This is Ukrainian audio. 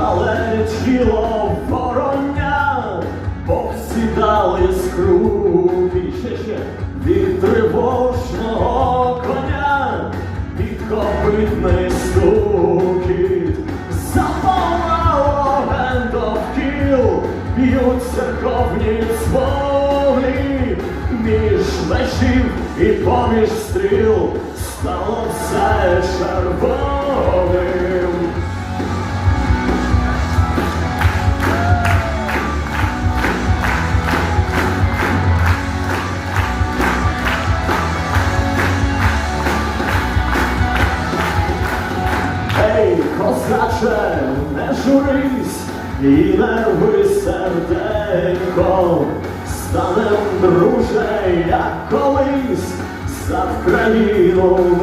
але тіло вороня повсідали скрупі ще ще. Від тривожного коня, від копитний стукіт, запалало вогонь довкіл, б'ють церковні дзвони, між мечів і поміж стріл стало все червоне. Козаче, не журись і не серденько, станем, друже, як колись за неньку.